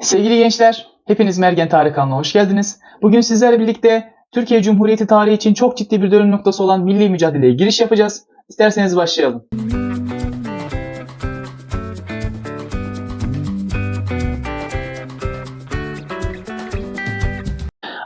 Sevgili gençler, hepiniz Mergen Tarih kanalına hoş geldiniz. Bugün sizlerle birlikte Türkiye Cumhuriyeti tarihi için çok ciddi bir dönüm noktası olan milli mücadeleye giriş yapacağız. İsterseniz başlayalım.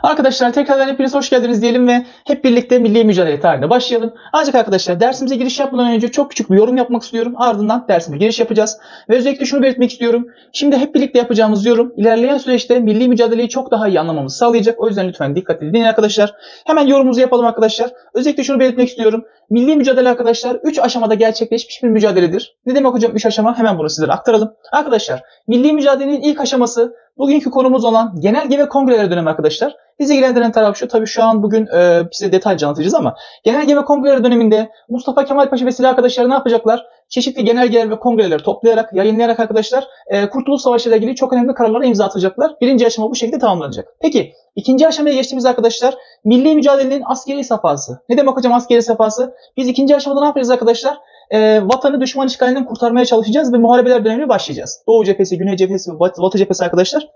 Arkadaşlar tekrardan hepiniz hoş geldiniz diyelim ve hep birlikte milli mücadele tarihine başlayalım. Ancak arkadaşlar dersimize giriş yapmadan önce çok küçük bir yorum yapmak istiyorum. Ardından dersime giriş yapacağız. Ve özellikle şunu belirtmek istiyorum. Şimdi hep birlikte yapacağımız yorum ilerleyen süreçte milli mücadeleyi çok daha iyi anlamamızı sağlayacak. O yüzden lütfen dikkatli dinleyin arkadaşlar. Hemen yorumumuzu yapalım arkadaşlar. Özellikle şunu belirtmek istiyorum. Milli mücadele arkadaşlar 3 aşamada gerçekleşmiş bir mücadeledir. Ne demek hocam 3 aşama? Hemen bunu sizlere aktaralım. Arkadaşlar milli mücadelenin ilk aşaması bugünkü konumuz olan genelge ve kongreler dönemi arkadaşlar. Bizi ilgilendiren taraf şu. Tabii şu an bugün e, size detaylıca anlatacağız ama genelge ve kongreler döneminde Mustafa Kemal Paşa ve silah arkadaşları ne yapacaklar? Çeşitli genelgeler ve kongreler toplayarak, yayınlayarak arkadaşlar e, Kurtuluş Savaşı ile ilgili çok önemli kararlara imza atacaklar. Birinci aşama bu şekilde tamamlanacak. Peki ikinci aşamaya geçtiğimiz arkadaşlar milli mücadelenin askeri safhası. Ne demek hocam askeri safhası? Biz ikinci aşamada ne yapacağız arkadaşlar? E, vatanı düşman işgalinden kurtarmaya çalışacağız ve muharebeler dönemine başlayacağız. Doğu cephesi, Güney cephesi Batı cephesi arkadaşlar.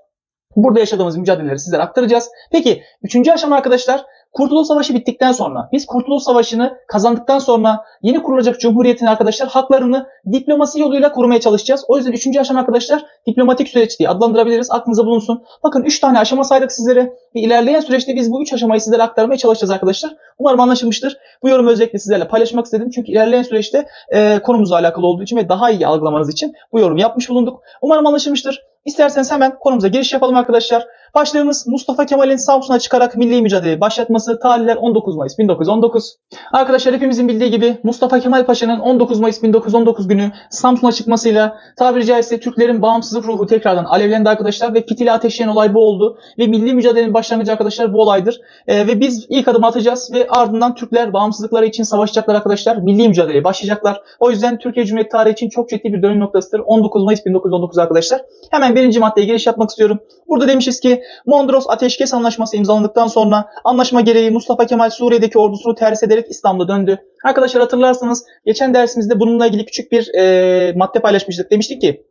Burada yaşadığımız mücadeleleri sizlere aktaracağız. Peki üçüncü aşama arkadaşlar Kurtuluş Savaşı bittikten sonra biz Kurtuluş Savaşı'nı kazandıktan sonra yeni kurulacak Cumhuriyet'in arkadaşlar haklarını diplomasi yoluyla korumaya çalışacağız. O yüzden üçüncü aşama arkadaşlar diplomatik süreç diye adlandırabiliriz. Aklınıza bulunsun. Bakın üç tane aşama saydık sizlere ve ilerleyen süreçte biz bu üç aşamayı sizlere aktarmaya çalışacağız arkadaşlar. Umarım anlaşılmıştır. Bu yorumu özellikle sizlerle paylaşmak istedim. Çünkü ilerleyen süreçte e, konumuzla alakalı olduğu için ve daha iyi algılamanız için bu yorumu yapmış bulunduk. Umarım anlaşılmıştır. İsterseniz hemen konumuza giriş yapalım arkadaşlar. Başlığımız Mustafa Kemal'in Samsun'a çıkarak milli mücadeleyi başlatması. Tarihler 19 Mayıs 1919. Arkadaşlar hepimizin bildiği gibi Mustafa Kemal Paşa'nın 19 Mayıs 1919 günü Samsun'a çıkmasıyla tabiri caizse Türklerin bağımsızlık ruhu tekrardan alevlendi arkadaşlar ve fitili ateşleyen olay bu oldu. Ve milli mücadelenin başlangıcı arkadaşlar bu olaydır. Ee, ve biz ilk adım atacağız ve ardından Türkler bağımsızlıkları için savaşacaklar arkadaşlar. Milli mücadeleye başlayacaklar. O yüzden Türkiye Cumhuriyeti tarihi için çok ciddi bir dönüm noktasıdır. 19 Mayıs 1919 arkadaşlar. Hemen birinci maddeye giriş yapmak istiyorum. Burada demişiz ki Mondros Ateşkes Anlaşması imzalandıktan sonra anlaşma gereği Mustafa Kemal Suriye'deki ordusunu terhis ederek İstanbul'a döndü. Arkadaşlar hatırlarsanız geçen dersimizde bununla ilgili küçük bir e, madde paylaşmıştık. Demiştik ki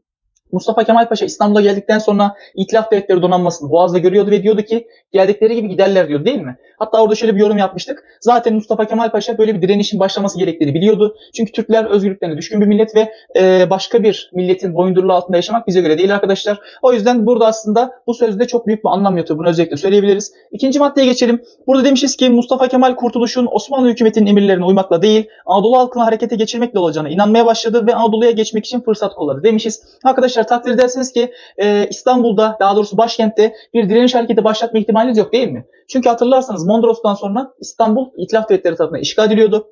Mustafa Kemal Paşa İstanbul'a geldikten sonra İtilaf Devletleri donanmasını Boğaz'da görüyordu ve diyordu ki geldikleri gibi giderler diyor değil mi? Hatta orada şöyle bir yorum yapmıştık. Zaten Mustafa Kemal Paşa böyle bir direnişin başlaması gerektiğini biliyordu. Çünkü Türkler özgürlüklerine düşkün bir millet ve e, başka bir milletin boyunduruluğu altında yaşamak bize göre değil arkadaşlar. O yüzden burada aslında bu sözde çok büyük bir anlam yatıyor. Bunu özellikle söyleyebiliriz. İkinci maddeye geçelim. Burada demişiz ki Mustafa Kemal Kurtuluş'un Osmanlı hükümetinin emirlerine uymakla değil Anadolu halkını harekete geçirmekle olacağına inanmaya başladı ve Anadolu'ya geçmek için fırsat kolladı demişiz. Arkadaşlar takdir edersiniz ki e, İstanbul'da daha doğrusu başkentte bir direniş hareketi başlatma ihtimaliniz yok değil mi? Çünkü hatırlarsanız Mondros'tan sonra İstanbul İtilaf Devletleri tarafından işgal ediliyordu.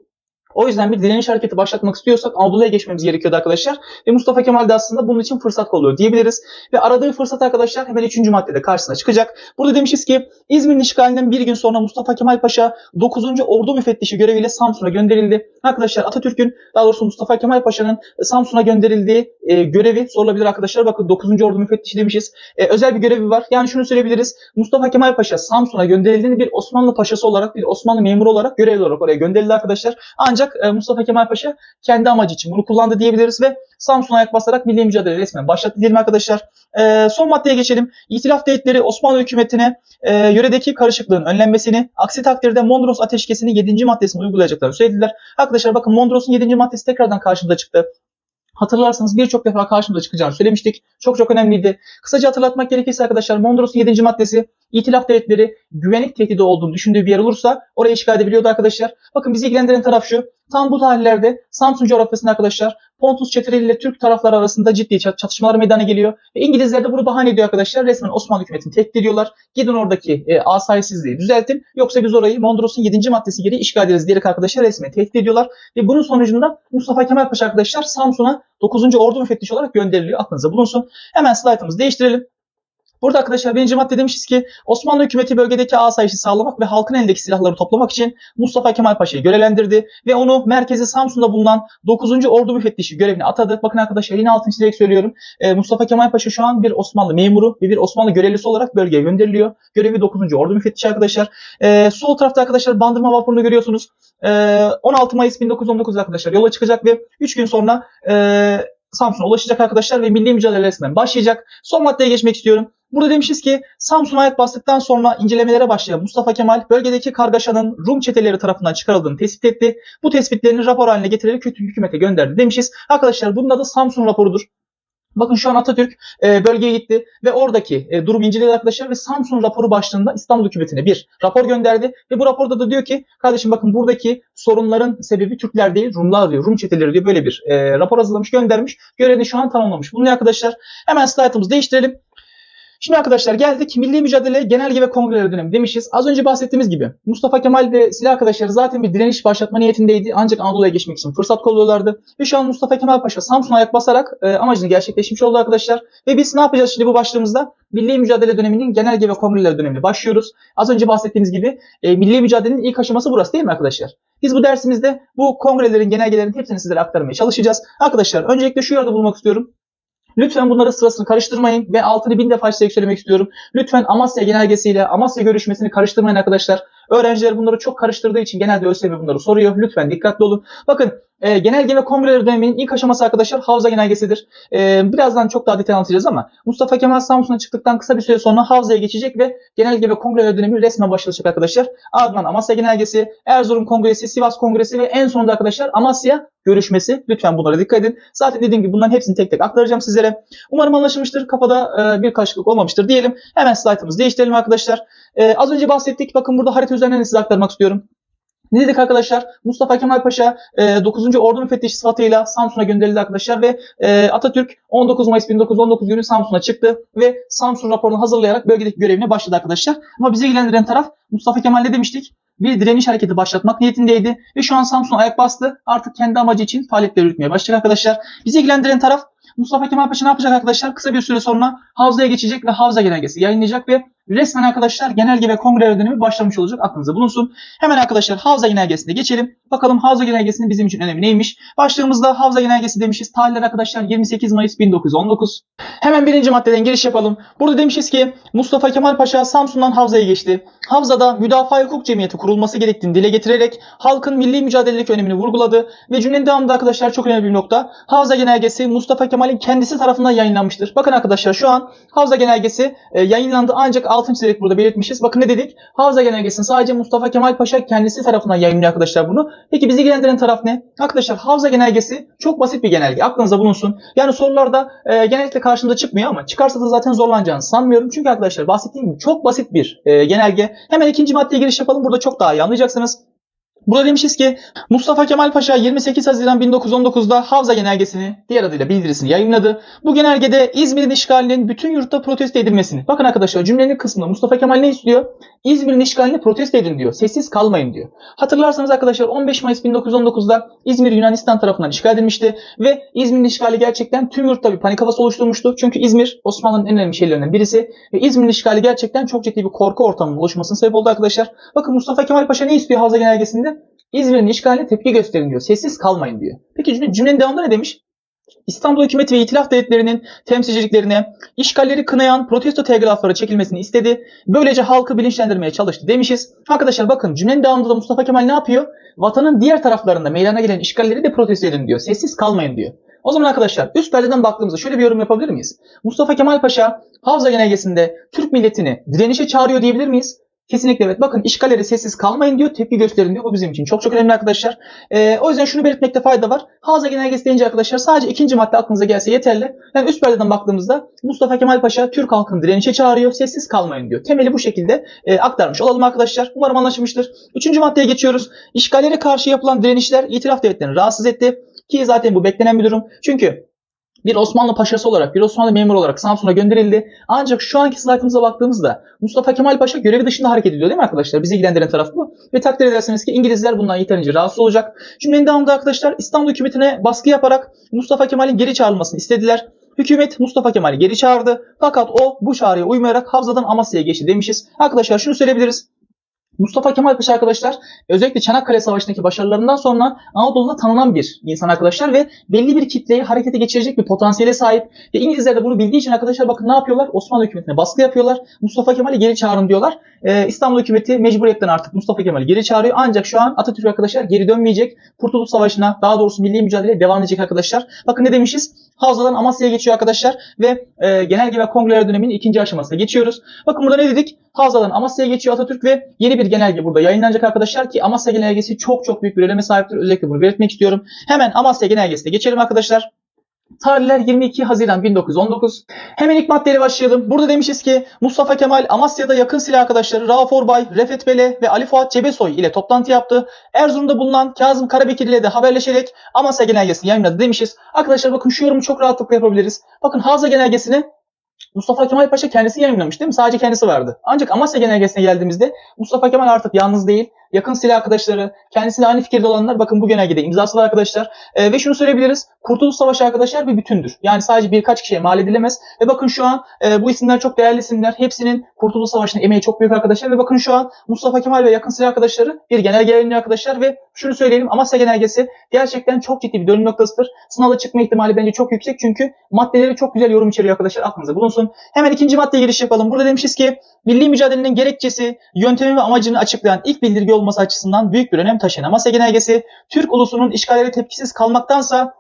O yüzden bir direniş hareketi başlatmak istiyorsak Anadolu'ya geçmemiz gerekiyordu arkadaşlar. Ve Mustafa Kemal de aslında bunun için fırsat kolluyor diyebiliriz. Ve aradığı fırsat arkadaşlar hemen 3. maddede karşısına çıkacak. Burada demişiz ki İzmir'in işgalinden bir gün sonra Mustafa Kemal Paşa 9. Ordu Müfettişi göreviyle Samsun'a gönderildi. Arkadaşlar Atatürk'ün daha doğrusu Mustafa Kemal Paşa'nın Samsun'a gönderildiği e, görevi sorulabilir arkadaşlar. Bakın 9. Ordu Müfettişi demişiz. E, özel bir görevi var. Yani şunu söyleyebiliriz. Mustafa Kemal Paşa Samsun'a gönderildiğini bir Osmanlı Paşası olarak, bir Osmanlı memuru olarak, görevli olarak oraya gönderildi arkadaşlar. Ancak e, Mustafa Kemal Paşa kendi amacı için bunu kullandı diyebiliriz ve Samsun'a ayak basarak milli mücadele resmen başlattı diyelim arkadaşlar. E, son maddeye geçelim. İtilaf devletleri Osmanlı hükümetine e, yöredeki karışıklığın önlenmesini, aksi takdirde Mondros Ateşkesi'nin 7. maddesini uygulayacaklarını söylediler. Arkadaşlar bakın Mondros'un 7. maddesi tekrardan karşımıza çıktı. Hatırlarsanız birçok defa karşımıza çıkacağını söylemiştik. Çok çok önemliydi. Kısaca hatırlatmak gerekirse arkadaşlar Mondros'un 7. maddesi İtilaf devletleri güvenlik tehdidi olduğunu düşündüğü bir yer olursa oraya işgal edebiliyordu arkadaşlar. Bakın bizi ilgilendiren taraf şu. Tam bu tarihlerde Samsun coğrafyasında arkadaşlar Pontus çeteleri ile Türk tarafları arasında ciddi çat- çatışmalar meydana geliyor. Ve İngilizler de bunu bahane ediyor arkadaşlar. Resmen Osmanlı hükümetini tehdit ediyorlar. Gidin oradaki e, asayişsizliği düzeltin. Yoksa biz orayı Mondros'un 7. maddesi gereği işgal ederiz diyerek arkadaşlar resmen tehdit ediyorlar. Ve bunun sonucunda Mustafa Kemal Paşa arkadaşlar Samsun'a 9. Ordu müfettişi olarak gönderiliyor. Aklınıza bulunsun. Hemen slaytımızı değiştirelim. Burada arkadaşlar birinci madde demişiz ki Osmanlı hükümeti bölgedeki asayişi sağlamak ve halkın elindeki silahları toplamak için Mustafa Kemal Paşa'yı görevlendirdi ve onu merkezi Samsun'da bulunan 9. Ordu müfettişi görevine atadı. Bakın arkadaşlar yine altını çizerek söylüyorum. Ee, Mustafa Kemal Paşa şu an bir Osmanlı memuru ve bir Osmanlı görevlisi olarak bölgeye gönderiliyor. Görevi 9. Ordu müfettişi arkadaşlar. Ee, sol tarafta arkadaşlar Bandırma vapurunu görüyorsunuz. Ee, 16 Mayıs 1919 arkadaşlar yola çıkacak ve 3 gün sonra e, Samsun'a ulaşacak arkadaşlar ve milli mücadele resmen başlayacak. Son maddeye geçmek istiyorum. Burada demişiz ki Samsun'a ayak bastıktan sonra incelemelere başlayan Mustafa Kemal bölgedeki kargaşanın Rum çeteleri tarafından çıkarıldığını tespit etti. Bu tespitlerini rapor haline getirerek kötü hükümete gönderdi demişiz. Arkadaşlar bunun adı Samsun raporudur. Bakın şu an Atatürk e, bölgeye gitti ve oradaki e, durum inceledi arkadaşlar ve Samsun raporu başlığında İstanbul hükümetine bir rapor gönderdi ve bu raporda da diyor ki kardeşim bakın buradaki sorunların sebebi Türkler değil Rumlar diyor. Rum çeteleri diyor böyle bir e, rapor hazırlamış göndermiş. Görevini şu an tamamlamış. Bunu arkadaşlar? Hemen slaytımızı değiştirelim. Şimdi arkadaşlar geldik Milli Mücadele Genelge ve Kongreleri dönemi demişiz. Az önce bahsettiğimiz gibi Mustafa Kemal ve silah arkadaşları zaten bir direniş başlatma niyetindeydi. Ancak Anadolu'ya geçmek için fırsat kolluyorlardı. Ve şu an Mustafa Kemal Paşa Samsun'a ayak basarak e, amacını gerçekleşmiş oldu arkadaşlar. Ve biz ne yapacağız şimdi bu başlığımızda? Milli Mücadele döneminin Genelge ve Kongreleri dönemine başlıyoruz. Az önce bahsettiğimiz gibi e, Milli Mücadelenin ilk aşaması burası değil mi arkadaşlar? Biz bu dersimizde bu kongrelerin, genelgelerin hepsini sizlere aktarmaya çalışacağız. Arkadaşlar öncelikle şu yerde bulmak istiyorum. Lütfen bunları sırasını karıştırmayın ve altını bin defa size söylemek istiyorum. Lütfen Amasya genelgesiyle Amasya görüşmesini karıştırmayın arkadaşlar. Öğrenciler bunları çok karıştırdığı için genelde ÖSYM bunları soruyor. Lütfen dikkatli olun. Bakın e, genelge ve kongreleri döneminin ilk aşaması arkadaşlar Havza genelgesidir. E, birazdan çok daha detaylı anlatacağız ama Mustafa Kemal Samsun'a çıktıktan kısa bir süre sonra Havza'ya geçecek ve genelge ve kongreleri dönemi resmen başlayacak arkadaşlar. Ardından Amasya genelgesi, Erzurum kongresi, Sivas kongresi ve en sonunda arkadaşlar Amasya görüşmesi. Lütfen bunlara dikkat edin. Zaten dediğim gibi bunların hepsini tek tek aktaracağım sizlere. Umarım anlaşılmıştır. Kafada e, bir karışıklık olmamıştır diyelim. Hemen slaytımızı değiştirelim arkadaşlar. E, az önce bahsettik. Bakın burada harita üzerinden de size aktarmak istiyorum. Ne dedik arkadaşlar? Mustafa Kemal Paşa e, 9. Ordu müfettişi sıfatıyla Samsun'a gönderildi arkadaşlar ve e, Atatürk 19 Mayıs 1919 günü Samsun'a çıktı ve Samsun raporunu hazırlayarak bölgedeki görevine başladı arkadaşlar. Ama bizi ilgilendiren taraf Mustafa Kemal ne demiştik? Bir direniş hareketi başlatmak niyetindeydi ve şu an Samsun ayak bastı. Artık kendi amacı için faaliyetler yürütmeye başlayacak arkadaşlar. Bizi ilgilendiren taraf Mustafa Kemal Paşa ne yapacak arkadaşlar? Kısa bir süre sonra Havza'ya geçecek ve Havza genelgesi yayınlayacak ve resmen arkadaşlar genelge ve kongre dönemi başlamış olacak. Aklınızda bulunsun. Hemen arkadaşlar Havza genelgesine geçelim. Bakalım Havza genelgesinin bizim için önemi neymiş? Başlığımızda Havza genelgesi demişiz. Tarihler arkadaşlar 28 Mayıs 1919. Hemen birinci maddeden giriş yapalım. Burada demişiz ki Mustafa Kemal Paşa Samsun'dan Havza'ya geçti. Havza'da müdafaa hukuk cemiyeti kurulması gerektiğini dile getirerek halkın milli mücadelelik önemini vurguladı ve cümlenin devamında arkadaşlar çok önemli bir nokta. Havza genelgesi Mustafa Kemal'in kendisi tarafından yayınlanmıştır. Bakın arkadaşlar şu an Havza genelgesi e, yayınlandı ancak altın çizerek burada belirtmişiz. Bakın ne dedik? Havza genelgesini sadece Mustafa Kemal Paşa kendisi tarafından yayınlıyor arkadaşlar bunu. Peki bizi ilgilendiren taraf ne? Arkadaşlar Havza genelgesi çok basit bir genelge. Aklınıza bulunsun. Yani sorularda e, genellikle karşımıza çıkmıyor ama çıkarsa da zaten zorlanacağını sanmıyorum. Çünkü arkadaşlar bahsettiğim gibi çok basit bir e, genelge. Hemen ikinci maddeye giriş yapalım. Burada çok daha iyi anlayacaksınız. Burada demişiz ki Mustafa Kemal Paşa 28 Haziran 1919'da Havza Genelgesini diğer adıyla bildirisini yayınladı. Bu genelgede İzmir'in işgalinin bütün yurtta protesto edilmesini. Bakın arkadaşlar cümlenin kısmında Mustafa Kemal ne istiyor? İzmir'in işgalini protesto edin diyor. Sessiz kalmayın diyor. Hatırlarsanız arkadaşlar 15 Mayıs 1919'da İzmir Yunanistan tarafından işgal edilmişti ve İzmir'in işgali gerçekten tüm yurtta bir panik havası oluşturmuştu. Çünkü İzmir Osmanlı'nın en önemli şehirlerinden birisi ve İzmir'in işgali gerçekten çok ciddi bir korku ortamının oluşmasına sebep oldu arkadaşlar. Bakın Mustafa Kemal Paşa ne istiyor Havza Genelgesi'nde? İzmir'in işgaline tepki gösterin diyor. Sessiz kalmayın diyor. Peki cümle, cümlenin devamında ne demiş? İstanbul hükümeti ve itilaf devletlerinin temsilciliklerine işgalleri kınayan protesto telgrafları çekilmesini istedi. Böylece halkı bilinçlendirmeye çalıştı demişiz. Arkadaşlar bakın cümlenin devamında da Mustafa Kemal ne yapıyor? Vatanın diğer taraflarında meydana gelen işgalleri de protesto edin diyor. Sessiz kalmayın diyor. O zaman arkadaşlar üst perdeden baktığımızda şöyle bir yorum yapabilir miyiz? Mustafa Kemal Paşa Havza Genelgesi'nde Türk milletini direnişe çağırıyor diyebilir miyiz? Kesinlikle evet. Bakın işgallere sessiz kalmayın diyor. Tepki gösterin diyor. Bu bizim için çok çok önemli arkadaşlar. Ee, o yüzden şunu belirtmekte fayda var. Havza genelgesi deyince arkadaşlar sadece ikinci madde aklınıza gelse yeterli. Yani üst perdeden baktığımızda Mustafa Kemal Paşa Türk halkını direnişe çağırıyor. Sessiz kalmayın diyor. Temeli bu şekilde e, aktarmış olalım arkadaşlar. Umarım anlaşılmıştır. Üçüncü maddeye geçiyoruz. İşgallere karşı yapılan direnişler itiraf devletlerini rahatsız etti. Ki zaten bu beklenen bir durum. Çünkü bir Osmanlı paşası olarak, bir Osmanlı memuru olarak Samsun'a gönderildi. Ancak şu anki slaytımıza baktığımızda Mustafa Kemal Paşa görevi dışında hareket ediyor değil mi arkadaşlar? Bizi ilgilendiren taraf bu. Ve takdir edersiniz ki İngilizler bundan yeterince rahatsız olacak. Cümlenin devamında arkadaşlar İstanbul hükümetine baskı yaparak Mustafa Kemal'in geri çağrılmasını istediler. Hükümet Mustafa Kemal'i geri çağırdı. Fakat o bu çağrıya uymayarak Havza'dan Amasya'ya geçti demişiz. Arkadaşlar şunu söyleyebiliriz. Mustafa Kemal Paşa arkadaşlar özellikle Çanakkale Savaşı'ndaki başarılarından sonra Anadolu'da tanınan bir insan arkadaşlar ve belli bir kitleyi harekete geçirecek bir potansiyele sahip. Ve İngilizler de bunu bildiği için arkadaşlar bakın ne yapıyorlar? Osmanlı hükümetine baskı yapıyorlar. Mustafa Kemal'i geri çağırın diyorlar. Ee, İstanbul hükümeti mecburiyetten artık Mustafa Kemal'i geri çağırıyor. Ancak şu an Atatürk arkadaşlar geri dönmeyecek. Kurtuluş Savaşı'na daha doğrusu milli mücadeleye devam edecek arkadaşlar. Bakın ne demişiz? Havzadan Amasya'ya geçiyor arkadaşlar ve e, genelge ve kongreler döneminin ikinci aşamasına geçiyoruz. Bakın burada ne dedik? Havzadan Amasya'ya geçiyor Atatürk ve yeni bir genelge burada yayınlanacak arkadaşlar ki Amasya genelgesi çok çok büyük bir öneme sahiptir. Özellikle bunu belirtmek istiyorum. Hemen Amasya genelgesine geçelim arkadaşlar. Tarihler 22 Haziran 1919. Hemen ilk maddeyle başlayalım. Burada demişiz ki Mustafa Kemal Amasya'da yakın silah arkadaşları Rauf Orbay, Refet Bele ve Ali Fuat Cebesoy ile toplantı yaptı. Erzurum'da bulunan Kazım Karabekir ile de haberleşerek Amasya genelgesini yayınladı demişiz. Arkadaşlar bakın şu yorumu çok rahatlıkla yapabiliriz. Bakın Havza genelgesini Mustafa Kemal Paşa kendisi yayınlamış değil mi? Sadece kendisi vardı. Ancak Amasya genelgesine geldiğimizde Mustafa Kemal artık yalnız değil. Yakın silah arkadaşları, kendisiyle aynı fikirde olanlar bakın bu genelgede imzası var arkadaşlar. Ee, ve şunu söyleyebiliriz. Kurtuluş Savaşı arkadaşlar bir bütündür. Yani sadece birkaç kişiye mal edilemez. Ve bakın şu an e, bu isimler çok değerli isimler. Hepsinin Kurtuluş Savaşı'nın emeği çok büyük arkadaşlar. Ve bakın şu an Mustafa Kemal ve yakın silah arkadaşları bir genelge yayınlıyor arkadaşlar. Ve şunu söyleyelim Amasya genelgesi gerçekten çok ciddi bir dönüm noktasıdır. Sınavda çıkma ihtimali bence çok yüksek. Çünkü maddeleri çok güzel yorum içeriyor arkadaşlar. Aklınızda bulunsun. Hemen ikinci maddeye giriş yapalım. Burada demişiz ki milli mücadelenin gerekçesi, yöntemi ve amacını açıklayan ilk bildirge olması açısından büyük bir önem taşıyan Amasya Genelgesi, Türk ulusunun işgallere tepkisiz kalmaktansa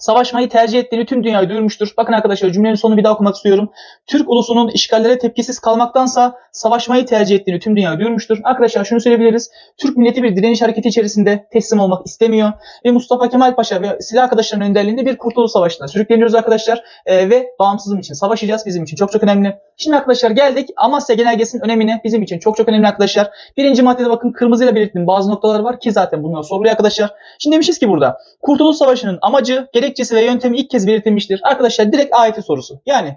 savaşmayı tercih ettiğini tüm dünyaya duyurmuştur. Bakın arkadaşlar cümlenin sonunu bir daha okumak istiyorum. Türk ulusunun işgallere tepkisiz kalmaktansa savaşmayı tercih ettiğini tüm dünyaya duyurmuştur. Arkadaşlar şunu söyleyebiliriz. Türk milleti bir direniş hareketi içerisinde teslim olmak istemiyor. Ve Mustafa Kemal Paşa ve silah arkadaşlarının önderliğinde bir kurtuluş savaşına sürükleniyoruz arkadaşlar. Ee, ve bağımsızlığım için savaşacağız. Bizim için çok çok önemli. Şimdi arkadaşlar geldik Amasya Genelgesi'nin önemine. Bizim için çok çok önemli arkadaşlar. Birinci maddede bakın kırmızıyla belirttiğim bazı noktalar var ki zaten bunlar soruluyor arkadaşlar. Şimdi demişiz ki burada Kurtuluş Savaşı'nın amacı, gerekçesi ve yöntemi ilk kez belirtilmiştir. Arkadaşlar direkt ayeti sorusu. Yani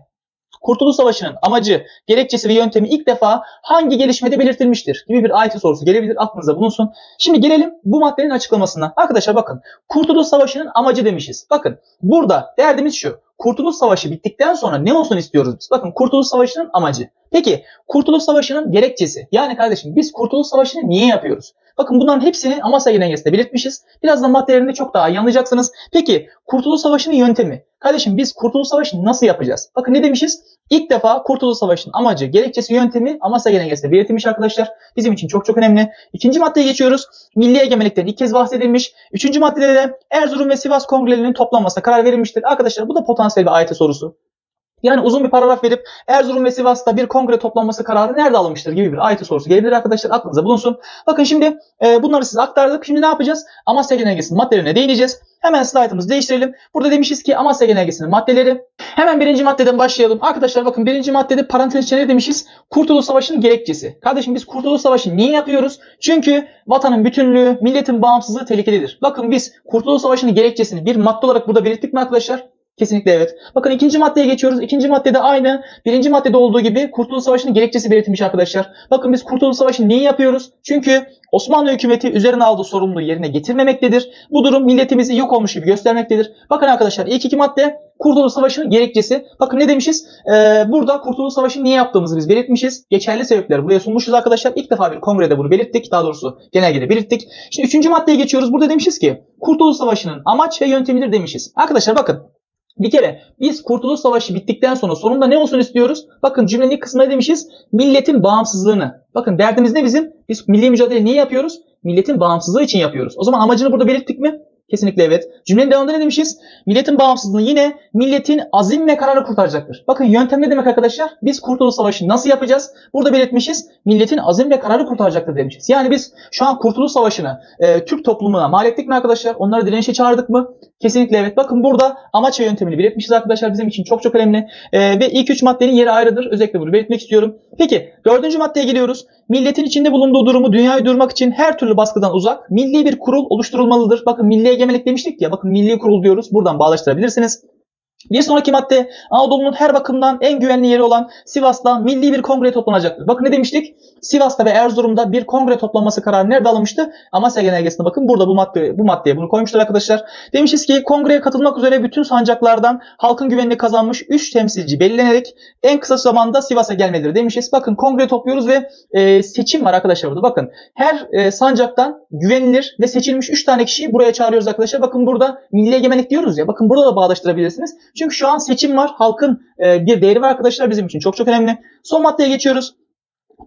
Kurtuluş Savaşı'nın amacı, gerekçesi ve yöntemi ilk defa hangi gelişmede belirtilmiştir gibi bir ayeti sorusu gelebilir aklınıza bulunsun. Şimdi gelelim bu maddenin açıklamasına. Arkadaşlar bakın Kurtuluş Savaşı'nın amacı demişiz. Bakın burada derdimiz şu. Kurtuluş Savaşı bittikten sonra ne olsun istiyoruz biz? Bakın Kurtuluş Savaşı'nın amacı. Peki Kurtuluş Savaşı'nın gerekçesi. Yani kardeşim biz Kurtuluş Savaşı'nı niye yapıyoruz? Bakın bunların hepsini Amasya Genelgesi'nde belirtmişiz. Birazdan maddelerinde çok daha iyi anlayacaksınız. Peki Kurtuluş Savaşı'nın yöntemi. Kardeşim biz Kurtuluş Savaşı'nı nasıl yapacağız? Bakın ne demişiz? İlk defa Kurtuluş Savaşı'nın amacı, gerekçesi, yöntemi Amasya Genelgesi'nde belirtilmiş arkadaşlar. Bizim için çok çok önemli. İkinci maddeye geçiyoruz. Milli egemenlikten ilk kez bahsedilmiş. Üçüncü maddede de Erzurum ve Sivas kongrelerinin toplanmasına karar verilmiştir. Arkadaşlar bu da potansiyel bir ayet sorusu. Yani uzun bir paragraf verip Erzurum ve Sivas'ta bir kongre toplanması kararı nerede alınmıştır gibi bir ayet sorusu gelebilir arkadaşlar aklınıza bulunsun. Bakın şimdi e, bunları size aktardık. Şimdi ne yapacağız? Amasya Genelgesi'nin maddelerine değineceğiz. Hemen slaytımızı değiştirelim. Burada demişiz ki Amasya Genelgesi'nin maddeleri. Hemen birinci maddeden başlayalım. Arkadaşlar bakın birinci maddede parantez içine ne demişiz? Kurtuluş Savaşı'nın gerekçesi. Kardeşim biz Kurtuluş Savaşı niye yapıyoruz? Çünkü vatanın bütünlüğü, milletin bağımsızlığı tehlikelidir. Bakın biz Kurtuluş Savaşı'nın gerekçesini bir madde olarak burada belirttik mi arkadaşlar? Kesinlikle evet. Bakın ikinci maddeye geçiyoruz. İkinci maddede aynı birinci maddede olduğu gibi Kurtuluş Savaşı'nın gerekçesi belirtilmiş arkadaşlar. Bakın biz Kurtuluş Savaşı'nı niye yapıyoruz? Çünkü Osmanlı hükümeti üzerine aldığı sorumluluğu yerine getirmemektedir. Bu durum milletimizi yok olmuş gibi göstermektedir. Bakın arkadaşlar ilk iki madde Kurtuluş Savaşı'nın gerekçesi. Bakın ne demişiz? Ee, burada Kurtuluş Savaşı'nı niye yaptığımızı biz belirtmişiz. Geçerli sebepler buraya sunmuşuz arkadaşlar. İlk defa bir kongrede bunu belirttik. Daha doğrusu genelgede belirttik. Şimdi üçüncü maddeye geçiyoruz. Burada demişiz ki Kurtuluş Savaşı'nın amaç ve yöntemidir demişiz. Arkadaşlar bakın bir kere biz Kurtuluş Savaşı bittikten sonra sonunda ne olsun istiyoruz? Bakın cümlenin ilk kısmında demişiz milletin bağımsızlığını. Bakın derdimiz ne bizim? Biz milli mücadele niye yapıyoruz? Milletin bağımsızlığı için yapıyoruz. O zaman amacını burada belirttik mi? Kesinlikle evet. Cümlenin devamında ne demişiz? Milletin bağımsızlığı yine milletin azim ve kararı kurtaracaktır. Bakın yöntem ne demek arkadaşlar? Biz Kurtuluş Savaşı'nı nasıl yapacağız? Burada belirtmişiz. Milletin azim ve kararı kurtaracaktır demişiz. Yani biz şu an Kurtuluş Savaşı'nı e, Türk toplumuna mal ettik mi arkadaşlar? Onları direnişe çağırdık mı? Kesinlikle evet. Bakın burada amaç ve yöntemini belirtmişiz arkadaşlar. Bizim için çok çok önemli. E, ve ilk üç maddenin yeri ayrıdır. Özellikle bunu belirtmek istiyorum. Peki dördüncü maddeye geliyoruz. Milletin içinde bulunduğu durumu dünyayı durmak için her türlü baskıdan uzak milli bir kurul oluşturulmalıdır. Bakın milli egemenlik demiştik ya. Bakın milli kurul diyoruz. Buradan bağlaştırabilirsiniz. Bir sonraki madde Anadolu'nun her bakımdan en güvenli yeri olan Sivas'ta milli bir kongre toplanacaktır. Bakın ne demiştik? Sivas'ta ve Erzurum'da bir kongre toplanması kararı nerede alınmıştı? Amasya Genelgesi'ne bakın burada bu madde bu maddeye bunu koymuşlar arkadaşlar. Demişiz ki kongreye katılmak üzere bütün sancaklardan halkın güvenini kazanmış 3 temsilci belirlenerek en kısa zamanda Sivas'a gelmelidir demişiz. Bakın kongre topluyoruz ve e, seçim var arkadaşlar burada. Bakın her e, sancaktan güvenilir ve seçilmiş 3 tane kişiyi buraya çağırıyoruz arkadaşlar. Bakın burada milli egemenlik diyoruz ya. Bakın burada da bağdaştırabilirsiniz. Çünkü şu an seçim var. Halkın e, bir değeri var arkadaşlar bizim için. Çok çok önemli. Son maddeye geçiyoruz.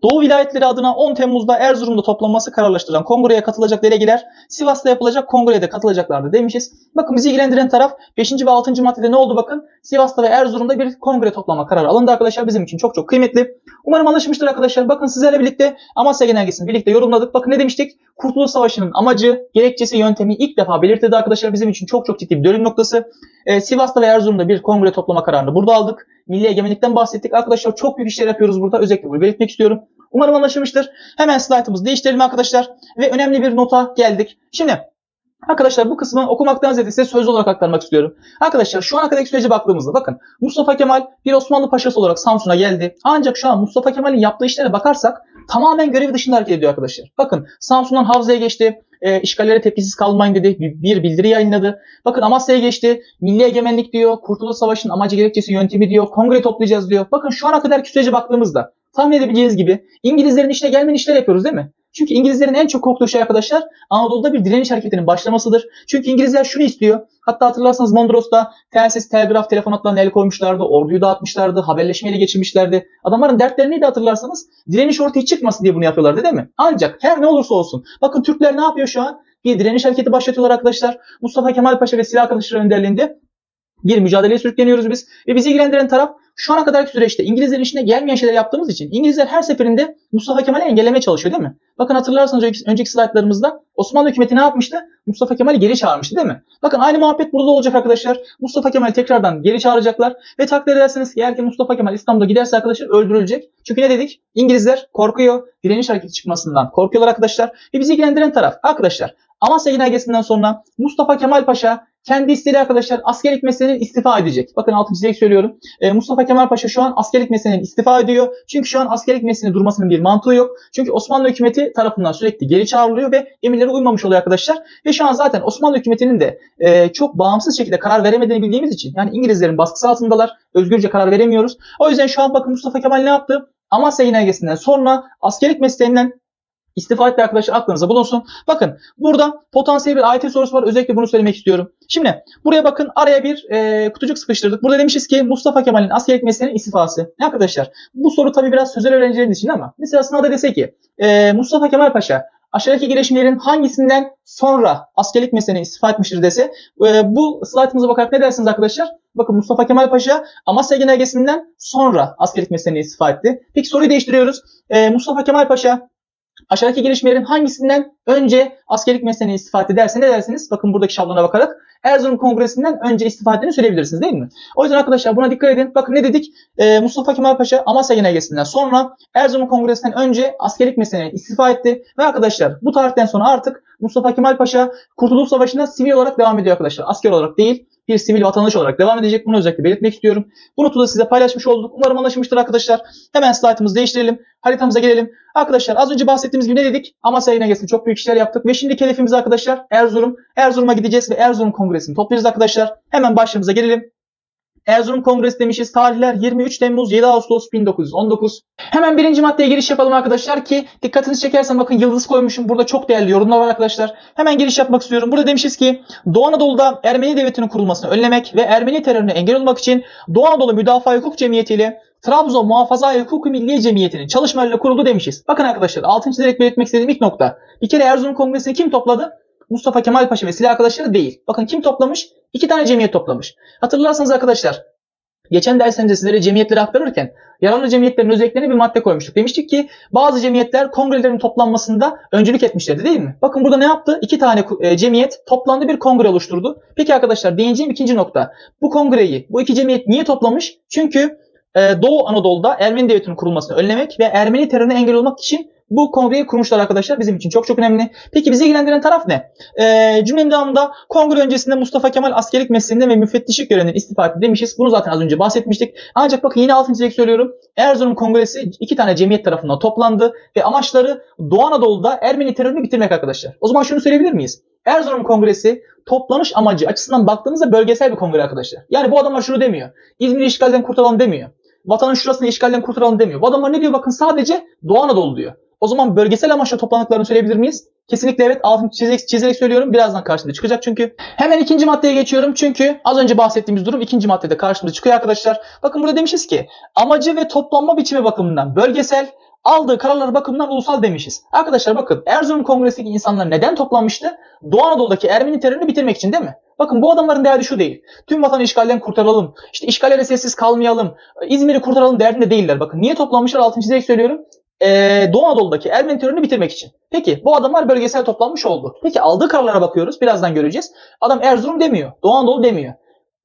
Doğu vilayetleri adına 10 Temmuz'da Erzurum'da toplanması kararlaştırılan kongreye katılacak delegeler Sivas'ta yapılacak kongreye de katılacaklardı demişiz. Bakın bizi ilgilendiren taraf 5. ve 6. maddede ne oldu bakın. Sivas'ta ve Erzurum'da bir kongre toplama kararı alındı arkadaşlar. Bizim için çok çok kıymetli. Umarım anlaşılmıştır arkadaşlar. Bakın sizlerle birlikte Amasya Genelgesi'ni birlikte yorumladık. Bakın ne demiştik? Kurtuluş Savaşı'nın amacı, gerekçesi, yöntemi ilk defa belirtildi arkadaşlar. Bizim için çok çok ciddi bir dönüm noktası. Ee, Sivas'ta ve Erzurum'da bir kongre toplama kararını burada aldık. Milli egemenlikten bahsettik. Arkadaşlar çok büyük işler yapıyoruz burada. Özellikle bunu belirtmek istiyorum. Umarım anlaşılmıştır. Hemen slaytımızı değiştirelim arkadaşlar. Ve önemli bir nota geldik. Şimdi Arkadaşlar bu kısmı okumaktan ziyade size sözlü olarak aktarmak istiyorum. Arkadaşlar şu ana kadarki sürece baktığımızda bakın Mustafa Kemal bir Osmanlı paşası olarak Samsun'a geldi. Ancak şu an Mustafa Kemal'in yaptığı işlere bakarsak tamamen görev dışında hareket ediyor arkadaşlar. Bakın Samsun'dan Havza'ya geçti. E, işgallere tepkisiz kalmayın dedi. Bir, bildiri yayınladı. Bakın Amasya'ya geçti. Milli egemenlik diyor. Kurtuluş Savaşı'nın amacı gerekçesi yöntemi diyor. Kongre toplayacağız diyor. Bakın şu ana kadarki sürece baktığımızda tahmin edebileceğiniz gibi İngilizlerin işine gelmeyen işler yapıyoruz değil mi? Çünkü İngilizlerin en çok korktuğu şey arkadaşlar Anadolu'da bir direniş hareketinin başlamasıdır. Çünkü İngilizler şunu istiyor. Hatta hatırlarsanız Mondros'ta telsiz, telgraf, telefon hatlarına el koymuşlardı. Orduyu dağıtmışlardı. Haberleşmeyle geçirmişlerdi. Adamların dertleri neydi hatırlarsanız? Direniş ortaya çıkmasın diye bunu yapıyorlardı değil mi? Ancak her ne olursa olsun. Bakın Türkler ne yapıyor şu an? Bir direniş hareketi başlatıyorlar arkadaşlar. Mustafa Kemal Paşa ve silah arkadaşları önderliğinde bir mücadeleye sürükleniyoruz biz. Ve bizi ilgilendiren taraf şu ana kadarki süreçte İngilizlerin işine gelmeyen şeyler yaptığımız için İngilizler her seferinde Mustafa Kemal'i engellemeye çalışıyor değil mi? Bakın hatırlarsanız önceki, önceki slaytlarımızda Osmanlı hükümeti ne yapmıştı? Mustafa Kemal'i geri çağırmıştı değil mi? Bakın aynı muhabbet burada da olacak arkadaşlar. Mustafa Kemal'i tekrardan geri çağıracaklar ve takdir ederseniz eğer ki Mustafa Kemal İstanbul'a giderse arkadaşlar öldürülecek. Çünkü ne dedik? İngilizler korkuyor. Direniş hareketi çıkmasından korkuyorlar arkadaşlar. Ve bizi ilgilendiren taraf arkadaşlar Amasya Genelgesi'nden sonra Mustafa Kemal Paşa kendi isteğiyle arkadaşlar askerlik mesleğinden istifa edecek. Bakın altı çizerek söylüyorum. Ee, Mustafa Kemal Paşa şu an askerlik mesleğinden istifa ediyor. Çünkü şu an askerlik mesleğinin durmasının bir mantığı yok. Çünkü Osmanlı hükümeti tarafından sürekli geri çağrılıyor ve emirlere uymamış oluyor arkadaşlar. Ve şu an zaten Osmanlı hükümetinin de e, çok bağımsız şekilde karar veremediğini bildiğimiz için yani İngilizlerin baskısı altındalar. Özgürce karar veremiyoruz. O yüzden şu an bakın Mustafa Kemal ne yaptı? Amasya Genelgesi'nden sonra askerlik mesleğinden İstifa etti arkadaşlar aklınıza bulunsun. Bakın burada potansiyel bir AYT sorusu var. Özellikle bunu söylemek istiyorum. Şimdi buraya bakın araya bir e, kutucuk sıkıştırdık. Burada demişiz ki Mustafa Kemal'in askerlik mesleğinin istifası. Ne arkadaşlar? Bu soru tabii biraz sözel öğrencilerin için ama mesela sınavda dese ki e, Mustafa Kemal Paşa aşağıdaki girişimlerin hangisinden sonra askerlik mesleğine istifa etmiştir dese e, bu slaytımıza bakarak ne dersiniz arkadaşlar? Bakın Mustafa Kemal Paşa Amasya Genelgesi'nden sonra askerlik mesleğine istifa etti. Peki soruyu değiştiriyoruz. E, Mustafa Kemal Paşa Aşağıdaki gelişmelerin hangisinden önce askerlik mesleğine istifa etti derse ne dersiniz? Bakın buradaki şablona bakarak Erzurum Kongresi'nden önce istifa ettiğini söyleyebilirsiniz değil mi? O yüzden arkadaşlar buna dikkat edin. Bakın ne dedik? Ee, Mustafa Kemal Paşa Amasya Genelgesi'nden sonra Erzurum Kongresi'nden önce askerlik mesleğine istifa etti. Ve arkadaşlar bu tarihten sonra artık Mustafa Kemal Paşa Kurtuluş Savaşı'na sivil olarak devam ediyor arkadaşlar. Asker olarak değil bir sivil vatandaş olarak devam edecek. Bunu özellikle belirtmek istiyorum. Bu notu da size paylaşmış olduk. Umarım anlaşılmıştır arkadaşlar. Hemen slaytımızı değiştirelim. Haritamıza gelelim. Arkadaşlar az önce bahsettiğimiz gibi ne dedik? Amasya Genelgesi'nde çok büyük işler yaptık. Ve şimdi hedefimiz arkadaşlar Erzurum. Erzurum'a gideceğiz ve Erzurum Kongresi'ni toplayacağız arkadaşlar. Hemen başlığımıza gelelim. Erzurum Kongresi demişiz. Tarihler 23 Temmuz 7 Ağustos 1919. Hemen birinci maddeye giriş yapalım arkadaşlar ki dikkatinizi çekersen bakın yıldız koymuşum. Burada çok değerli yorumlar var arkadaşlar. Hemen giriş yapmak istiyorum. Burada demişiz ki Doğu Anadolu'da Ermeni devletinin kurulmasını önlemek ve Ermeni terörüne engel olmak için Doğu Anadolu Müdafaa Hukuk Cemiyeti ile Trabzon Muhafaza Hukuku Milliye Cemiyeti'nin çalışmalarıyla kuruldu demişiz. Bakın arkadaşlar altın çizerek belirtmek istediğim ilk nokta. Bir kere Erzurum Kongresi'ni kim topladı? Mustafa Kemal Paşa ve silah arkadaşları değil. Bakın kim toplamış? İki tane cemiyet toplamış. Hatırlarsanız arkadaşlar geçen derslerimizde sizlere cemiyetleri aktarırken yararlı cemiyetlerin özelliklerine bir madde koymuştuk. Demiştik ki bazı cemiyetler kongrelerin toplanmasında öncülük etmişlerdi değil mi? Bakın burada ne yaptı? İki tane e, cemiyet toplandı bir kongre oluşturdu. Peki arkadaşlar değineceğim ikinci nokta. Bu kongreyi bu iki cemiyet niye toplamış? Çünkü e, Doğu Anadolu'da Ermeni devletinin kurulmasını önlemek ve Ermeni terörüne engel olmak için bu kongreyi kurmuşlar arkadaşlar. Bizim için çok çok önemli. Peki bizi ilgilendiren taraf ne? Ee, cümlenin devamında kongre öncesinde Mustafa Kemal askerlik mesleğinden ve müfettişlik görevinden istifa etti demişiz. Bunu zaten az önce bahsetmiştik. Ancak bakın yine altın çizerek söylüyorum. Erzurum Kongresi iki tane cemiyet tarafından toplandı ve amaçları Doğu Anadolu'da Ermeni terörünü bitirmek arkadaşlar. O zaman şunu söyleyebilir miyiz? Erzurum Kongresi toplanış amacı açısından baktığımızda bölgesel bir kongre arkadaşlar. Yani bu adamlar şunu demiyor. İzmir'i işgalden kurtaralım demiyor. Vatanın şurasını işgalden kurtaralım demiyor. Bu adamlar ne diyor bakın sadece Doğu Anadolu diyor. O zaman bölgesel amaçla toplandıklarını söyleyebilir miyiz? Kesinlikle evet. Altını çizerek, çizerek söylüyorum. Birazdan karşımıza çıkacak çünkü. Hemen ikinci maddeye geçiyorum. Çünkü az önce bahsettiğimiz durum ikinci maddede karşımıza çıkıyor arkadaşlar. Bakın burada demişiz ki amacı ve toplanma biçimi bakımından bölgesel, aldığı kararlar bakımından ulusal demişiz. Arkadaşlar bakın Erzurum Kongresi'ndeki insanlar neden toplanmıştı? Doğu Anadolu'daki Ermeni terörünü bitirmek için değil mi? Bakın bu adamların derdi şu değil. Tüm vatanı işgalden kurtaralım. İşte işgallere sessiz kalmayalım. İzmir'i kurtaralım derdinde değiller. Bakın niye toplanmışlar altını çizerek söylüyorum. Ee, Doğu Anadolu'daki Ermeni terörünü bitirmek için. Peki bu adamlar bölgesel toplanmış oldu. Peki aldığı kararlara bakıyoruz. Birazdan göreceğiz. Adam Erzurum demiyor. Doğu Anadolu demiyor.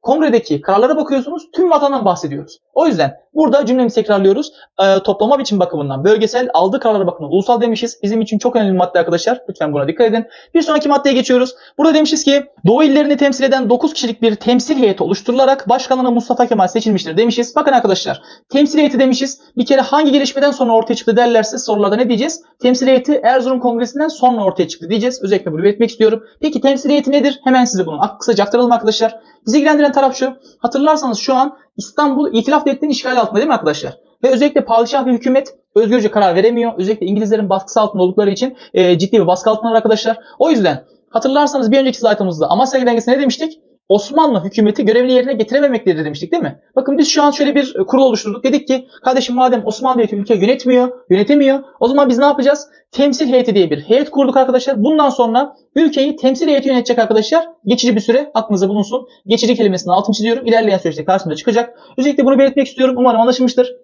Kongredeki kararlara bakıyorsunuz tüm vatandan bahsediyoruz. O yüzden burada cümlemizi tekrarlıyoruz. Ee, toplama biçim bakımından bölgesel aldığı kararlara bakımından ulusal demişiz. Bizim için çok önemli madde arkadaşlar. Lütfen buna dikkat edin. Bir sonraki maddeye geçiyoruz. Burada demişiz ki Doğu illerini temsil eden 9 kişilik bir temsil heyeti oluşturularak başkanına Mustafa Kemal seçilmiştir demişiz. Bakın arkadaşlar temsil heyeti demişiz. Bir kere hangi gelişmeden sonra ortaya çıktı derlerse sorularda ne diyeceğiz? Temsil heyeti Erzurum Kongresi'nden sonra ortaya çıktı diyeceğiz. Özellikle bunu belirtmek istiyorum. Peki temsil heyeti nedir? Hemen size bunu kısaca aktaralım arkadaşlar. Bizi ilgilendiren taraf şu. Hatırlarsanız şu an İstanbul İtilaf Devleti'nin işgali altında değil mi arkadaşlar? Ve özellikle padişah ve hükümet özgürce karar veremiyor. Özellikle İngilizlerin baskısı altında oldukları için e, ciddi bir baskı altındalar arkadaşlar. O yüzden hatırlarsanız bir önceki slaytımızda Amasya Genelgesi'ne ne demiştik? Osmanlı hükümeti görevini yerine getirememektedir demiştik değil mi? Bakın biz şu an şöyle bir kurul oluşturduk. Dedik ki kardeşim madem Osmanlı devleti ülke yönetmiyor, yönetemiyor. O zaman biz ne yapacağız? Temsil heyeti diye bir heyet kurduk arkadaşlar. Bundan sonra ülkeyi temsil heyeti yönetecek arkadaşlar. Geçici bir süre aklınızda bulunsun. Geçici kelimesini altını çiziyorum. İlerleyen süreçte karşımıza çıkacak. Özellikle bunu belirtmek istiyorum. Umarım anlaşılmıştır.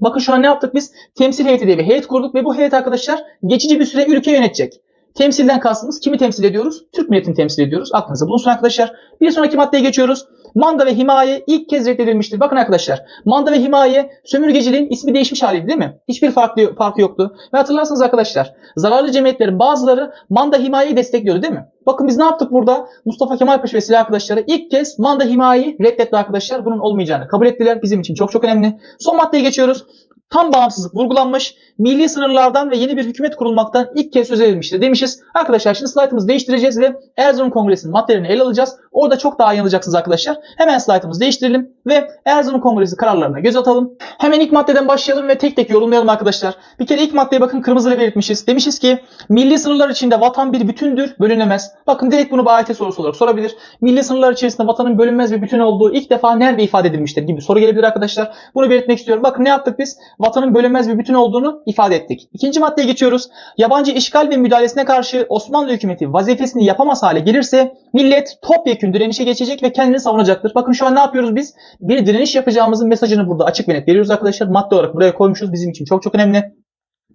Bakın şu an ne yaptık biz? Temsil heyeti diye bir heyet kurduk ve bu heyet arkadaşlar geçici bir süre ülke yönetecek. Temsilden kastımız kimi temsil ediyoruz? Türk milletini temsil ediyoruz. Aklınızda bulunsun arkadaşlar. Bir sonraki maddeye geçiyoruz. Manda ve himaye ilk kez reddedilmiştir. Bakın arkadaşlar. Manda ve himaye sömürgeciliğin ismi değişmiş haliydi değil mi? Hiçbir farklı, farkı yoktu. Ve hatırlarsanız arkadaşlar zararlı cemiyetlerin bazıları manda himayeyi destekliyordu değil mi? Bakın biz ne yaptık burada? Mustafa Kemal Paşa ve silah arkadaşları ilk kez manda himayeyi reddetti arkadaşlar. Bunun olmayacağını kabul ettiler. Bizim için çok çok önemli. Son maddeye geçiyoruz tam bağımsızlık vurgulanmış, milli sınırlardan ve yeni bir hükümet kurulmaktan ilk kez söz edilmiştir demişiz. Arkadaşlar şimdi slaytımızı değiştireceğiz ve Erzurum Kongresi'nin maddelerini ele alacağız. Orada çok daha iyi anlayacaksınız arkadaşlar. Hemen slaytımızı değiştirelim ve Erzurum Kongresi kararlarına göz atalım. Hemen ilk maddeden başlayalım ve tek tek yorumlayalım arkadaşlar. Bir kere ilk maddeye bakın kırmızıyla belirtmişiz. Demişiz ki milli sınırlar içinde vatan bir bütündür, bölünemez. Bakın direkt bunu bir AYT sorusu olarak sorabilir. Milli sınırlar içerisinde vatanın bölünmez bir bütün olduğu ilk defa nerede ifade edilmiştir gibi soru gelebilir arkadaşlar. Bunu belirtmek istiyorum. Bakın ne yaptık biz? Vatanın bölünmez bir bütün olduğunu ifade ettik. İkinci maddeye geçiyoruz. Yabancı işgal ve müdahalesine karşı Osmanlı hükümeti vazifesini yapamaz hale gelirse millet topyekün direnişe geçecek ve kendini savunacaktır. Bakın şu an ne yapıyoruz biz? Bir direniş yapacağımızın mesajını burada açık ve net veriyoruz arkadaşlar. Madde olarak buraya koymuşuz. Bizim için çok çok önemli.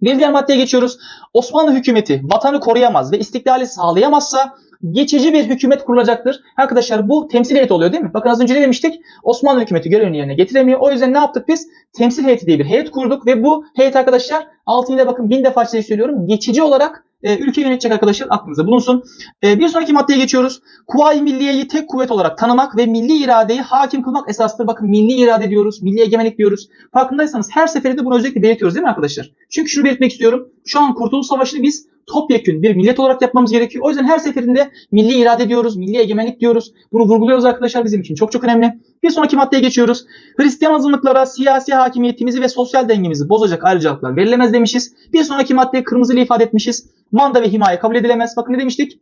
Bir diğer maddeye geçiyoruz. Osmanlı hükümeti vatanı koruyamaz ve istiklali sağlayamazsa geçici bir hükümet kurulacaktır. Arkadaşlar bu temsil heyeti oluyor değil mi? Bakın az önce ne demiştik? Osmanlı hükümeti görevini yerine getiremiyor. O yüzden ne yaptık biz? Temsil heyeti diye bir heyet kurduk ve bu heyet arkadaşlar altını bakın bin defa size söylüyorum. Geçici olarak e, ülke yönetecek arkadaşlar aklınızda bulunsun. E, bir sonraki maddeye geçiyoruz. Kuvayi Milliye'yi tek kuvvet olarak tanımak ve milli iradeyi hakim kılmak esastır. Bakın milli irade diyoruz, milli egemenlik diyoruz. Farkındaysanız her seferinde bunu özellikle belirtiyoruz değil mi arkadaşlar? Çünkü şunu belirtmek istiyorum. Şu an Kurtuluş Savaşı'nı biz topyekün bir millet olarak yapmamız gerekiyor. O yüzden her seferinde milli irade diyoruz, milli egemenlik diyoruz. Bunu vurguluyoruz arkadaşlar bizim için çok çok önemli. Bir sonraki maddeye geçiyoruz. Hristiyan azınlıklara siyasi hakimiyetimizi ve sosyal dengemizi bozacak ayrıcalıklar verilemez demişiz. Bir sonraki maddeye kırmızıyla ifade etmişiz. Manda ve himaye kabul edilemez. Bakın ne demiştik?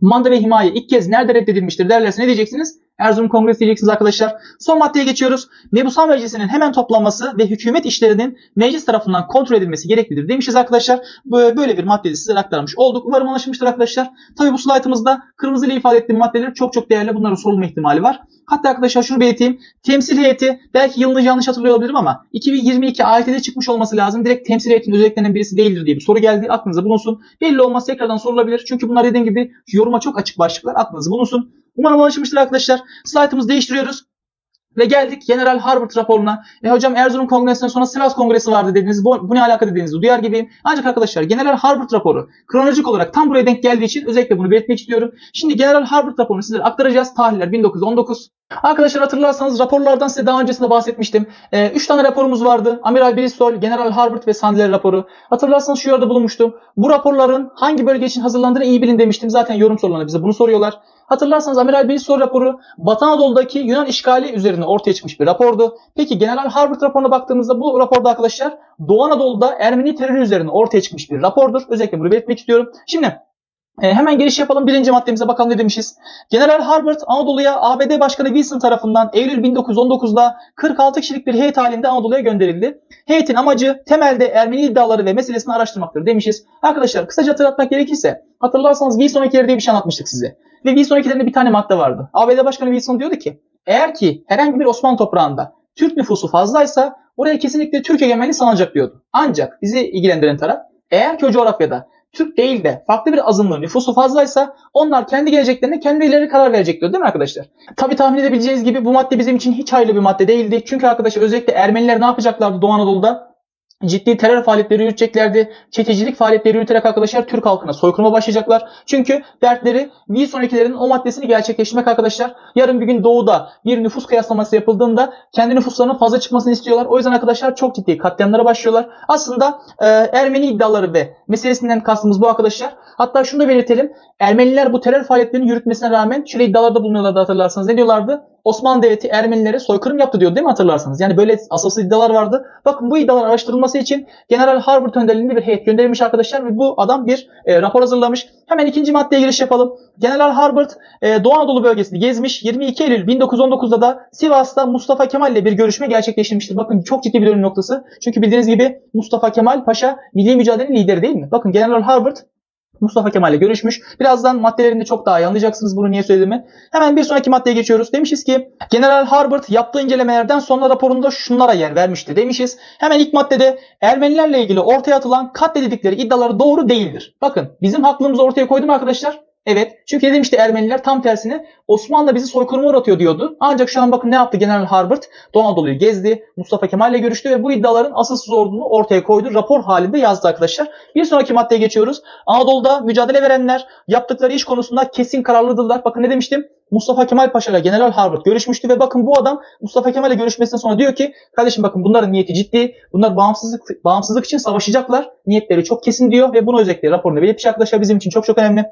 Manda ve himaye ilk kez nerede reddedilmiştir derlerse ne diyeceksiniz? Erzurum Kongresi diyeceksiniz arkadaşlar. Son maddeye geçiyoruz. Mebusan Meclisi'nin hemen toplanması ve hükümet işlerinin meclis tarafından kontrol edilmesi gereklidir demişiz arkadaşlar. Böyle bir maddeyi sizlere aktarmış olduk. Umarım anlaşılmıştır arkadaşlar. Tabii bu slaytımızda kırmızıyla ifade ettiğim maddeler çok çok değerli. Bunların sorulma ihtimali var. Hatta arkadaşlar şunu belirteyim. Temsil heyeti belki yılını yanlış hatırlıyor olabilirim ama 2022 AYT'de çıkmış olması lazım. Direkt temsil heyetinin özelliklerinden birisi değildir diye bir soru geldi. Aklınıza bulunsun. Belli olmaz tekrardan sorulabilir. Çünkü bunlar dediğim gibi yoruma çok açık başlıklar. Aklınıza bulunsun. Umarım anlaşılmıştır arkadaşlar. Slaytımızı değiştiriyoruz. Ve geldik General Harvard raporuna. E hocam Erzurum Kongresi'nden sonra Sivas Kongresi vardı dediniz. Bu, bu ne alaka dediğinizi duyar gibiyim. Ancak arkadaşlar General Harvard raporu kronolojik olarak tam buraya denk geldiği için özellikle bunu belirtmek istiyorum. Şimdi General Harvard raporunu sizlere aktaracağız. Tarihler 1919. Arkadaşlar hatırlarsanız raporlardan size daha öncesinde bahsetmiştim. 3 ee, üç tane raporumuz vardı. Amiral Bristol, General Harvard ve Sandler raporu. Hatırlarsanız şu yerde bulunmuştum. Bu raporların hangi bölge için hazırlandığını iyi bilin demiştim. Zaten yorum sorularına bize bunu soruyorlar. Hatırlarsanız Amiral Bilsor raporu Batı Anadolu'daki Yunan işgali üzerine ortaya çıkmış bir rapordu. Peki General Harbert raporuna baktığımızda bu raporda arkadaşlar Doğu Anadolu'da Ermeni terörü üzerine ortaya çıkmış bir rapordur. Özellikle bunu belirtmek istiyorum. Şimdi e, hemen giriş yapalım. Birinci maddemize bakalım ne demişiz. General Harbert Anadolu'ya ABD Başkanı Wilson tarafından Eylül 1919'da 46 kişilik bir heyet halinde Anadolu'ya gönderildi. Heyetin amacı temelde Ermeni iddiaları ve meselesini araştırmaktır demişiz. Arkadaşlar kısaca hatırlatmak gerekirse hatırlarsanız Wilson ekileri diye bir şey anlatmıştık size. Ve Wilson ekilerinde bir tane madde vardı. ABD Başkanı Wilson diyordu ki eğer ki herhangi bir Osmanlı toprağında Türk nüfusu fazlaysa oraya kesinlikle Türk egemenliği sağlanacak diyordu. Ancak bizi ilgilendiren taraf eğer ki o coğrafyada Türk değil de farklı bir azınlığın nüfusu fazlaysa onlar kendi geleceklerine kendileri karar verecek diyor değil mi arkadaşlar? Tabi tahmin edebileceğiniz gibi bu madde bizim için hiç hayırlı bir madde değildi. Çünkü arkadaşlar özellikle Ermeniler ne yapacaklardı Doğu Anadolu'da? Ciddi terör faaliyetleri yürüteceklerdi. Çetecilik faaliyetleri yürüterek arkadaşlar Türk halkına soykırıma başlayacaklar. Çünkü dertleri bir sonrakilerin o maddesini gerçekleştirmek arkadaşlar. Yarın bir gün doğuda bir nüfus kıyaslaması yapıldığında kendi nüfuslarının fazla çıkmasını istiyorlar. O yüzden arkadaşlar çok ciddi katliamlara başlıyorlar. Aslında e, Ermeni iddiaları ve meselesinden kastımız bu arkadaşlar. Hatta şunu da belirtelim. Ermeniler bu terör faaliyetlerini yürütmesine rağmen şöyle iddialarda bulunuyorlardı hatırlarsanız. Ne diyorlardı? Osmanlı Devleti Ermenilere soykırım yaptı diyor değil mi hatırlarsanız? Yani böyle asılsız iddialar vardı. Bakın bu iddialar araştırılması için General Harbert önderliğinde bir heyet gönderilmiş arkadaşlar ve bu adam bir e, rapor hazırlamış. Hemen ikinci maddeye giriş yapalım. General Harbert e, Doğu Anadolu bölgesini gezmiş. 22 Eylül 1919'da da Sivas'ta Mustafa Kemal ile bir görüşme gerçekleştirmiştir. Bakın çok ciddi bir dönüm noktası. Çünkü bildiğiniz gibi Mustafa Kemal Paşa milli mücadelenin lideri değil mi? Bakın General Harbert Mustafa Kemal ile görüşmüş. Birazdan maddelerinde çok daha iyi anlayacaksınız bunu niye söylediğimi. Hemen bir sonraki maddeye geçiyoruz. Demişiz ki General Harbert yaptığı incelemelerden sonra raporunda şunlara yer vermişti demişiz. Hemen ilk maddede Ermenilerle ilgili ortaya atılan katledildikleri iddiaları doğru değildir. Bakın bizim haklılığımızı ortaya koydum arkadaşlar. Evet. Çünkü ne demişti Ermeniler tam tersine Osmanlı bizi soykırıma uğratıyor diyordu. Ancak şu an bakın ne yaptı General Harbert? Doğu Anadolu'yu gezdi. Mustafa Kemal ile görüştü ve bu iddiaların asılsız olduğunu ortaya koydu. Rapor halinde yazdı arkadaşlar. Bir sonraki maddeye geçiyoruz. Anadolu'da mücadele verenler yaptıkları iş konusunda kesin kararlıdırlar. Bakın ne demiştim? Mustafa Kemal Paşa ile General Harbert görüşmüştü ve bakın bu adam Mustafa Kemal ile görüşmesinden sonra diyor ki kardeşim bakın bunların niyeti ciddi. Bunlar bağımsızlık bağımsızlık için savaşacaklar. Niyetleri çok kesin diyor ve bunu özellikle raporunda belirtmiş arkadaşlar bizim için çok çok önemli.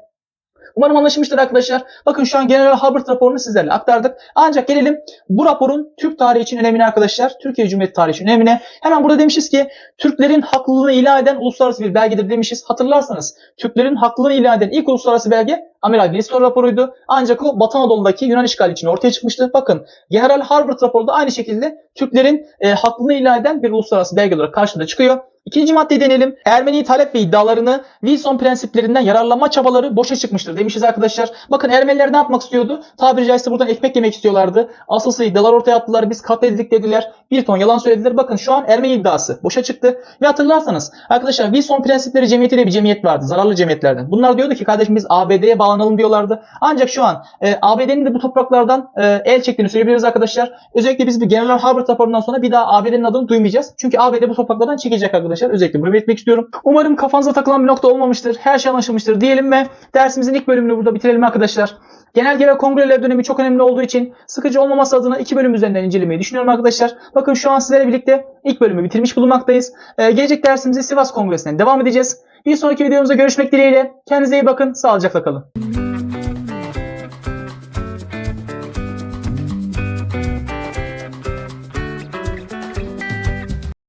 Umarım anlaşılmıştır arkadaşlar. Bakın şu an General Harbert raporunu sizlerle aktardık. Ancak gelelim bu raporun Türk tarihi için önemine arkadaşlar. Türkiye Cumhuriyeti tarihi için önemine. Hemen burada demişiz ki Türklerin haklılığını ilan eden uluslararası bir belgedir demişiz. Hatırlarsanız Türklerin haklılığını ilan eden ilk uluslararası belge Amiral Wilson raporuydu. Ancak o Batı Anadolu'daki Yunan işgali için ortaya çıkmıştı. Bakın General Harbert raporu da aynı şekilde Türklerin e, haklılığını ilan eden bir uluslararası belge olarak karşımıza çıkıyor. İkinci madde deneyelim. Ermeni talep ve iddialarını Wilson prensiplerinden yararlanma çabaları boşa çıkmıştır demişiz arkadaşlar. Bakın Ermeniler ne yapmak istiyordu? Tabiri caizse buradan ekmek yemek istiyorlardı. Asılsız iddialar ortaya attılar. Biz katledildik dediler. Bir ton yalan söylediler. Bakın şu an Ermeni iddiası boşa çıktı. Ve hatırlarsanız arkadaşlar Wilson prensipleri cemiyeti diye bir cemiyet vardı. Zararlı cemiyetlerden. Bunlar diyordu ki kardeşim biz ABD'ye bağlanalım diyorlardı. Ancak şu an e, ABD'nin de bu topraklardan e, el çektiğini söyleyebiliriz arkadaşlar. Özellikle biz bir General Harbert raporundan sonra bir daha ABD'nin adını duymayacağız. Çünkü ABD bu topraklardan çekecek arkadaşlar. Özellikle bunu belirtmek istiyorum. Umarım kafanıza takılan bir nokta olmamıştır. Her şey anlaşılmıştır diyelim ve dersimizin ilk bölümünü burada bitirelim arkadaşlar. Genelge ve kongreler dönemi çok önemli olduğu için sıkıcı olmaması adına iki bölüm üzerinden incelemeyi düşünüyorum arkadaşlar. Bakın şu an sizlerle birlikte ilk bölümü bitirmiş bulunmaktayız. Ee, gelecek dersimizi Sivas Kongresi'nden devam edeceğiz. Bir sonraki videomuzda görüşmek dileğiyle. Kendinize iyi bakın. Sağlıcakla kalın.